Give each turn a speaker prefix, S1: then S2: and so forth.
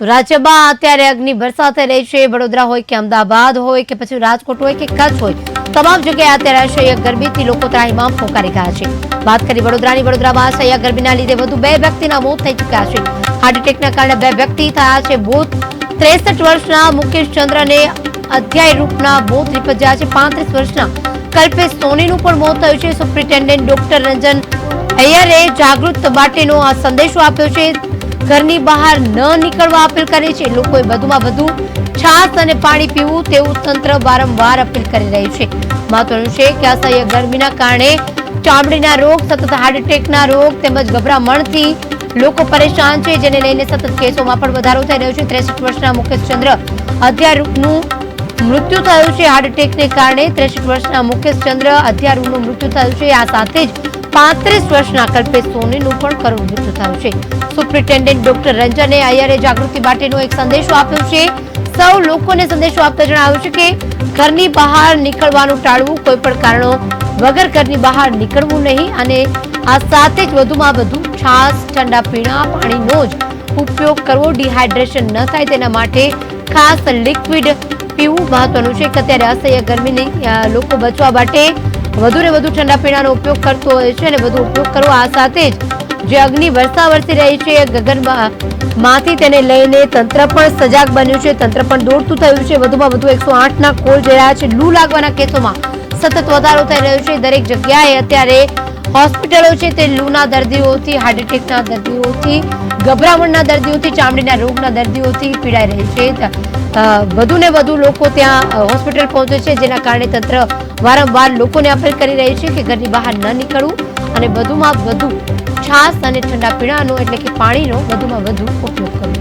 S1: તો રાજ્યમાં અત્યારે અગ્નિ વરસાદ થઈ રહી છે. વડોદરા હોય કે અમદાવાદ હોય કે પછી રાજકોટ હોય કે કચ્છ હોય, તમામ જગ્યાએ અત્યારે અસહ્ય ગરમીથી લોકો ત્રાહિમામ પોકારી ગયા છે. વાત કરી વડોદરાની. વડોદરામાં અસહ્ય ગરમીના લીધે વધુ બે વ્યક્તિના મોત થઈ ચૂક્યા છે. હાર્ટ એટેકના કારણે બે વ્યક્તિ થયા છે. મોત ત્રેસઠ વર્ષના મુકેશ ચંદ્રને અધ્યાય રૂપના મોત નીપજ્યા છે. પાંત્રીસ વર્ષના કલ્પેશ સોનીનું પણ મોત થયું છે. સુપ્રિન્ટેન્ડન્ટ ડોક્ટર રંજન અય્યરે જાગૃત માટેનો આ સંદેશો આપ્યો છે. ઘરની બહાર ન નીકળવા અપીલ કરી છે. લોકોએ વધુમાં વધુ છાસ અને પાણી પીવું તેવું તંત્ર વારંવાર અપીલ કરી રહ્યું છે. મહત્વનું છે કે અસહ્ય ગરમીના કારણે ચામડીના રોગ, સતત હાર્ટ એટેકના રોગ તેમજ ગભરામણથી લોકો પરેશાન છે, જેને લઈને સતત કેસોમાં પણ વધારો થઈ રહ્યો છે. ત્રેસઠ વર્ષના મુકેશ ચંદ્ર અધ્યારૂપનું મૃત્યુ થયું છે. હાર્ટ એટેકને કારણે ત્રેસઠ વર્ષના મુકેશ ચંદ્ર અધ્યારૂપનું મૃત્યુ થયું છે. આ સાથે જ પાંત્રીસ વર્ષના કલ્પેશ સોનીનું પણ કરુણ મૃત્યુ થયું છે. સુપ્રિન્ટેન્ડન્ટ ડોક્ટર રંજને આયરે જાગૃતિ માટેનો એક સંદેશો આપ્યો છે. સૌ લોકોને સંદેશો આપતા જણાવ્યું છે કે, ઘરની બહાર નીકળવાનું ટાળવું કોઈ પણ કારણો વગર ઘરની બહાર નીકળવું નહીં અને આ સાથે જ વધુમાં વધુ છાસ ઠંડા પીણા, પાણીનો જ ઉપયોગ કરવો ડિહાઇડ્રેશન ન થાય તેના માટે ખાસ લિક્વિડ પીવું મહત્વનું છે. કે અત્યારે અસહ્ય ગરમીને લોકો બચવા માટે વધુ ને વધુ ઠંડા પીણાનો ઉપયોગ કરતો હોય છે અને વધુ ઉપયોગ કરવો આ સાથે જ જે અગ્નિ વર્ષા વરસી રહી છે ગગનમાં માંથી તેને લઈને તંત્ર પણ સજાગ બન્યું છે. તંત્ર પણ દોડતું થયું છે. વધુમાં વધુ એકસો આઠના કોલ જઈ રહ્યા છે, લૂ લાગવાના કેસોમાં સતત વધારો થઈ રહ્યો છે. દરેક જગ્યાએ અત્યારે હોસ્પિટલો છે તે લૂના દર્દીઓથી, હાર્ટ એટેકના દર્દીઓથી, ગભરામણના દર્દીઓથી, ચામડીના રોગના દર્દીઓથી પીડાઈ રહી છે. અ, વધુ લોકો ત્યાં હોસ્પિટલ પહોંચે છે જેના કારણે તંત્ર વારંવાર લોકોને અપીલ કરી રહ્યું છે કે ઘરની બહાર ન નીકળવું અને વધુમાં વધુ છાશ અને ઠંડા પીણાનો એટલે કે પાણીનો વધુમાં વધુ ઉપયોગ કરવો.